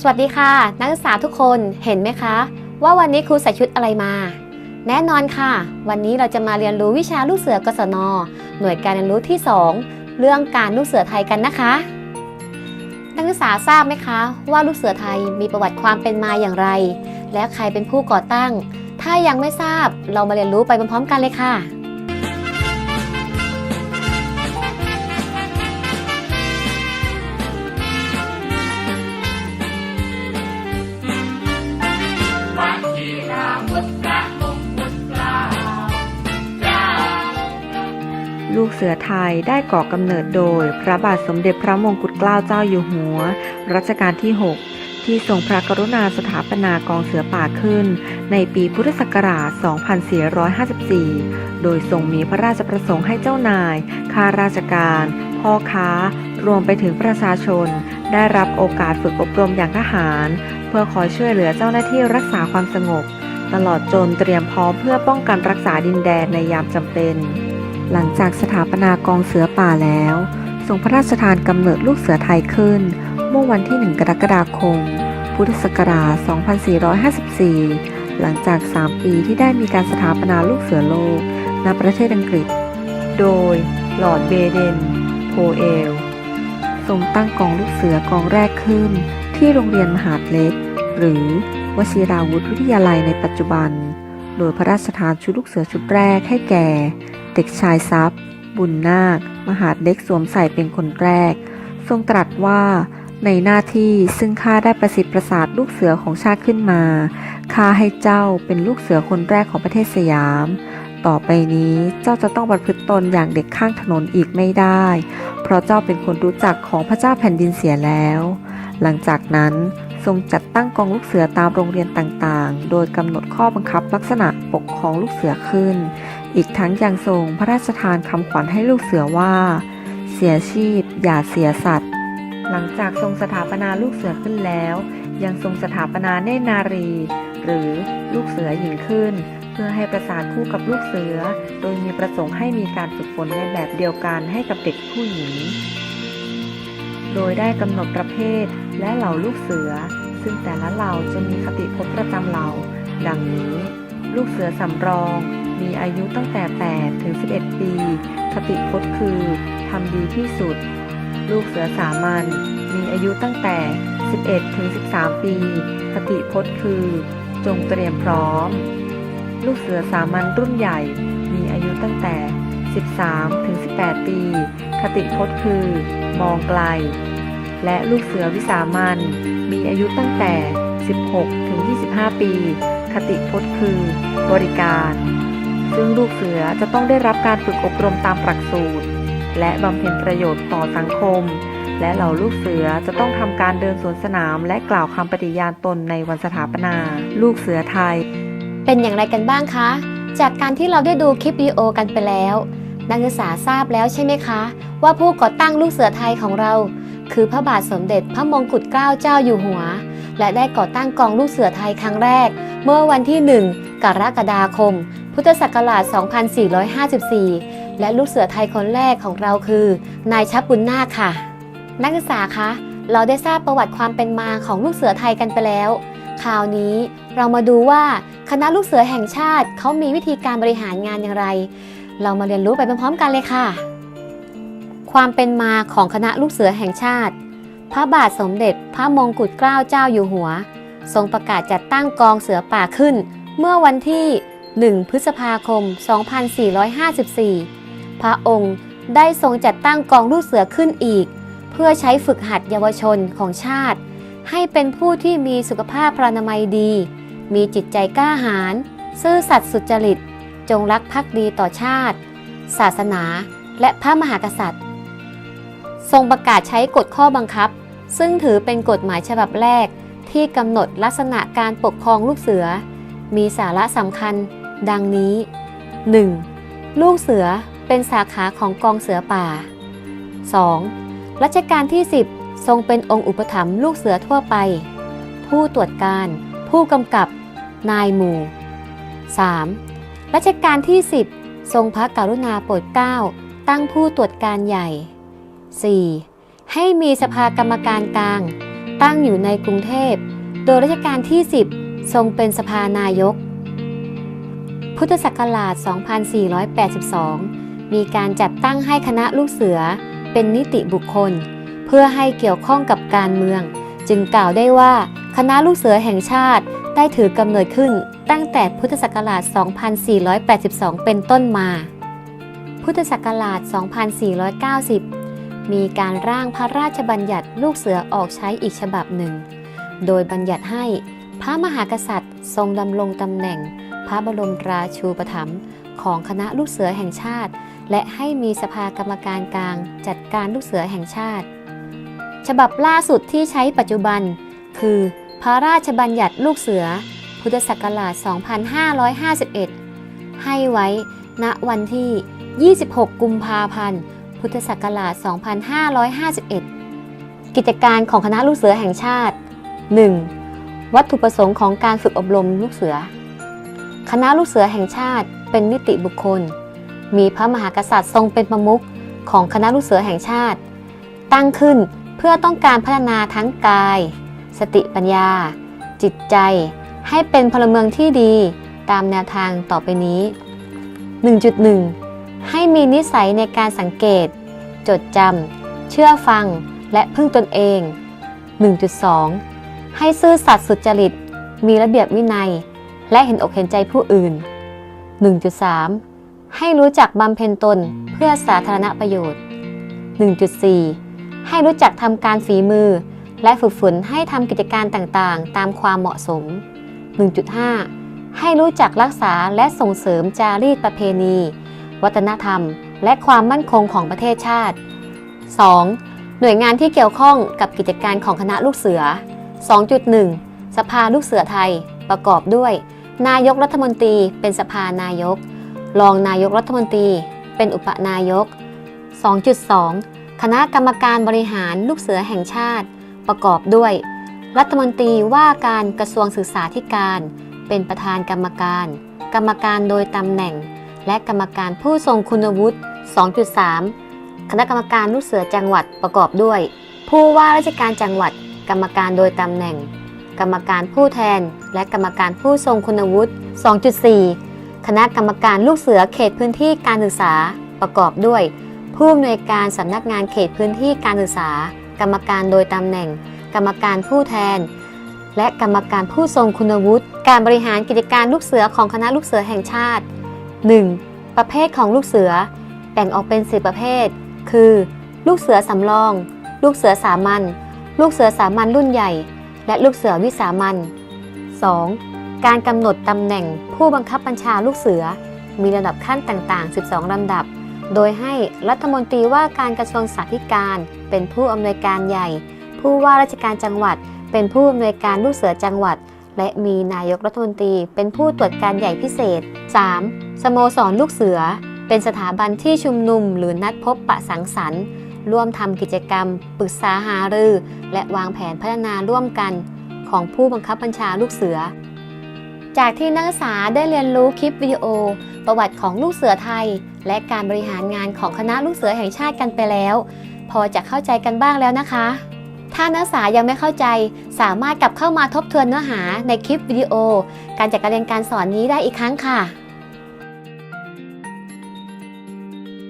สวัสดีค่ะ นักศึกษาทุกคนเห็นไหมคะ ว่าวันนี้ครูใส่ชุดอะไรมา แน่นอนค่ะ วันนี้เราจะมาเรียนรู้วิชาลูกเสือกศน หน่วยการเรียนรู้ที่ 2 เรื่องการลูกเสือไทยกันนะคะ นักศึกษาทราบไหมคะ ว่าลูกเสือไทยมีประวัติความเป็นมาอย่างไร และใครเป็นผู้ก่อตั้ง ถ้ายังไม่ทราบเรามาเรียนรู้ไปพร้อมๆกันเลยค่ะ ลูกเสือไทยได้ก่อกำเนิดโดย พระบาทสมเด็จพระมงกุฎเกล้าเจ้าอยู่หัว รัชกาลที่ 6 ที่ทรงพระกรุณาสถาปนากองเสือป่าขึ้น ในปีพุทธศักราช 2454 โดยทรงมีพระราชประสงค์ให้เจ้านาย ข้าราชการ พ่อค้า รวมไปถึงประชาชน ได้รับโอกาสฝึกอบรมอย่างทหาร เพื่อคอยช่วยเหลือเจ้าหน้าที่รักษาความสงบ ตลอดจนเตรียมพร้อมเพื่อป้องกันรักษาดินแดนในยามจำเป็น หลังจากสถาปนากองเสือป่าแล้วทรงพระราชทานกำเนิดลูกเสือไทยขึ้น เมื่อวันที่ 1 กรกฎาคม พุทธศักราช 2454 หลังจาก 3 ปีที่ได้มีการสถาปนาลูกเสือโลกณประเทศอังกฤษ โดยลอร์ดเบเดน โพเอล ทรงตั้งกองลูกเสือกองแรกขึ้น ที่โรงเรียนมหาดเล็ก หรือวชิราวุธวิทยาลัยในปัจจุบัน โดยพระราชทานชุดลูกเสือชุดแรกให้แก่ เด็กชายทรัพย์ บุญนาค มหาดเล็กสวมใส่เป็นคนแรก ทรงตรัสว่าในหน้าที่ซึ่งข้าได้ประสิทธิ์ประสาทลูกเสือของชาติขึ้นมาข้าให้เจ้าเป็นลูกเสือคนแรกของประเทศสยาม ต่อไปนี้เจ้าจะต้องประพฤติตนอย่างเด็กข้างถนนอีกไม่ได้ เพราะเจ้าเป็นคนรู้จักของพระเจ้าแผ่นดินเสียแล้ว หลังจากนั้นทรงจัดตั้งกองลูกเสือตามโรงเรียนต่างๆ โดยกำหนดข้อบังคับลักษณะปกครองลูกเสือขึ้น อีกทั้งยังทรงพระราชทานคำขวัญให้ลูกเสือว่า เสียชีพ อย่าเสียสัตว์ หลังจากทรงสถาปนาลูกเสือขึ้นแล้ว ยังทรงสถาปนาเนตรนารี หรือลูกเสือหญิงขึ้น เพื่อให้ประสานคู่กับลูกเสือ โดยมีประสงค์ให้มีการฝึกฝนในแบบเดียวกันให้กับเด็กผู้หญิง โดยได้กำหนดประเภทและเหล่าลูกเสือ ซึ่งแต่ละเหล่าจะมีคติพจน์ประจำเหล่า ดังนี้ ลูกเสือสำรอง มีอายุตั้งแต่ 8 ถึง 11 ปี คติพจน์คือทำดีที่สุด ลูกเสือสามัญมีอายุตั้งแต่ 11 ถึง 13 ปี คติพจน์คือ จงเตรียมพร้อม ลูกเสือสามัญรุ่นใหญ่ มีอายุตั้งแต่ 13 ถึง 18 ปี คติพจน์คือ มองไกล และลูกเสือวิสามันมีอายุตั้งแต่ 16 ถึง 25 ปี คติพจน์คือ บริการ ซึ่งลูกเสือจะต้องได้รับการฝึกอบรมตามหลักสูตร และบำเพ็ญประโยชน์ต่อสังคม และเหล่าลูกเสือจะต้องทำการเดินสวนสนาม และกล่าวคำปฏิญาณตนในวันสถาปนา ลูกเสือไทย เป็นอย่างไรกันบ้างคะ จากการที่เราได้ดูคลิปวิดีโอกันไปแล้ว นักศึกษาทราบแล้วใช่ไหมคะ ว่าผู้ก่อตั้งลูกเสือไทยของเรา คือพระบาทสมเด็จพระมงกุฎเกล้าเจ้าอยู่หัว และได้ก่อตั้งกองลูกเสือไทยครั้งแรก เมื่อวันที่ 1 กรกฎาคม พุทธศักราช 2454 และลูกเสือไทยคนแรกของเราคือ นายชับบุญนาคค่ะ นักศึกษาคะ เราได้ทราบประวัติความเป็นมาของลูกเสือไทยกันไปแล้ว คราวนี้เรามาดูว่าคณะลูกเสือแห่งชาติเขามีวิธีการบริหารงานอย่างไร เรามาเรียนรู้ไปพร้อมๆกันเลยค่ะ ความเป็นมาของคณะลูกเสือแห่งชาติ พระบาทสมเด็จพระมงกุฎเกล้าเจ้าอยู่หัว ทรงประกาศจัดตั้งกองเสือป่าขึ้น เมื่อวันที่ 1 พฤษภาคม 2454 พระองค์ได้ทรงจัดตั้งกองลูกเสือขึ้นอีก เพื่อใช้ฝึกหัดเยาวชนของชาติ ให้เป็นผู้ที่มีสุขภาพพรานามัยดี มีจิตใจกล้าหาญซื่อสัตย์สุจริต จงรักภักดีต่อชาติ ศาสนาและพระมหากษัตริย์ ทรงประกาศใช้กฎข้อบังคับ ซึ่งถือเป็นกฎหมายฉบับแรกที่กำหนดลักษณะการปกครองลูกเสือ มีสาระสำคัญ ดังนี้ 1. ลูกเสือเป็นสาขาของกองเสือป่า 2. รัชกาลที่ 10 ทรงเป็นองค์อุปถัมภ์ลูกเสือทั่วไป ผู้ตรวจการ ผู้กำกับ นายหมู่ 3. รัชกาลที่ 10 ทรงพระกรุณาโปรดเกล้า ตั้งผู้ตรวจการใหญ่ 4. ให้มีสภากรรมการกลาง ตั้งอยู่ในกรุงเทพ โดยรัชกาลที่ 10 ทรงเป็นสภานายก พุทธศักราช 2482 มีการจัดตั้งให้คณะลูกเสือเป็นนิติบุคคล เพื่อให้เกี่ยวข้องกับการเมือง จึงกล่าวได้ว่าคณะลูกเสือแห่งชาติได้ถือกำเนิดขึ้นตั้งแต่พุทธศักราช 2482 เป็นต้นมา พุทธศักราช 2490 มีการร่างพระราชบัญญัติลูกเสือออกใช้อีกฉบับหนึ่ง โดยบัญญัติให้พระมหากษัตริย์ทรงดำรงตำแหน่ง พระบรมราชูปถัมภ์ของคณะลูกเสือแห่งชาติ และให้มีสภากรรมการกลางจัดการลูกเสือแห่งชาติ ฉบับล่าสุดที่ใช้ปัจจุบัน คือพระราชบัญญัติลูกเสือ พุทธศักราช 2551 ให้ไว้ณวันที่ 26 กุมภาพันธ์ พุทธศักราช 2551 กิจการของคณะลูกเสือแห่งชาติ 1. วัตถุประสงค์ของการฝึกอบรมลูกเสือ คณะลูกเสือแห่งชาติเป็นนิติบุคคล มีพระมหากษัตริย์ทรงเป็นประมุขของคณะลูกเสือแห่งชาติ ตั้งขึ้นเพื่อต้องการพัฒนาทั้งกาย สติปัญญา จิตใจ ให้เป็นพลเมืองที่ดีตามแนวทางต่อไปนี้ 1.1 ให้มีนิสัยในการสังเกต จดจำเชื่อฟังและพึ่งตนเอง 1.2 ให้ซื่อสัตย์สุจริต มีระเบียบวินัย และเห็นอกเห็นใจผู้อื่น 1.3 ให้รู้จักบำเพ็ญตนเพื่อสาธารณประโยชน์ 1.4 ให้รู้จักทำการฝีมือ และฝึกฝนให้ทำกิจการต่างๆ ตามความเหมาะสม 1.5 ให้รู้จักรักษาและส่งเสริมจารีตประเพณี วัฒนธรรม และความมั่นคงของประเทศชาติ 2. หน่วยงานที่เกี่ยวข้องกับกิจการของคณะลูกเสือ 2.1 สภาลูกเสือไทยประกอบด้วย นายกรัฐมนตรีเป็นสภานายก รองนายกรัฐมนตรีเป็นอุปนายก 2.2 คณะกรรมการบริหารลูกเสือแห่งชาติ ประกอบด้วย รัฐมนตรีว่าการกระทรวงศึกษาธิการ เป็นประธานกรรมการ กรรมการโดยตำแหน่ง และกรรมการผู้ทรงคุณวุฒิ 2.3 คณะกรรมการลูกเสือจังหวัดประกอบด้วย ผู้ว่าราชการจังหวัด กรรมการโดยตำแหน่ง กรรมการผู้แทน และกรรมการผู้ทรงคุณวุฒิ 2.4 คณะกรรมการลูกเสือเขตพื้นที่การศึกษาประกอบด้วย ผู้อำนวยการสำนักงานเขตพื้นที่การศึกษา กรรมการโดยตำแหน่ง กรรมการผู้แทน และกรรมการผู้ทรงคุณวุฒิ การบริหารกิจการลูกเสือของคณะลูกเสือแห่งชาติ 1. ประเภทของลูกเสือ แบ่งออกเป็น10ประเภท คือ ลูกเสือสำรอง ลูกเสือสามัญ ลูกเสือสามัญรุ่นใหญ่ และลูกเสือวิสามัญ 2. การกำหนดตำแหน่งผู้บังคับบัญชาลูกเสือ มีระดับขั้นต่างๆ 12ลำดับ โดยให้รัฐมนตรีว่าการกระทรวงสาธการเป็นผู้อำนวยการใหญ่ ผู้ว่าราชการจังหวัด เป็นผู้อำนวยการลูกเสือจังหวัด และมีนายกรัฐมนตรี เป็นผู้ตรวจการใหญ่พิเศษ 3. สโมสรลูกเสือ เป็นสถาบันที่ชุมนุมหรือนัดพบปะสังสรรค์ ร่วมทำกิจกรรม ปรึกษาหารือ และวางแผนพัฒนาร่วมกันของผู้บังคับบัญชาลูกเสือ จากที่นักศึกษาได้เรียนรู้คลิปวิดีโอ ประวัติของลูกเสือไทย และการบริหารงานของคณะลูกเสือแห่งชาติกันไปแล้ว พอจะเข้าใจกันบ้างแล้วนะคะ ถ้านักศึกษายังไม่เข้าใจ สามารถกลับเข้ามาทบทวนเนื้อหาในคลิปวิดีโอ การจัดการเรียนการสอนนี้ได้อีกครั้งค่ะ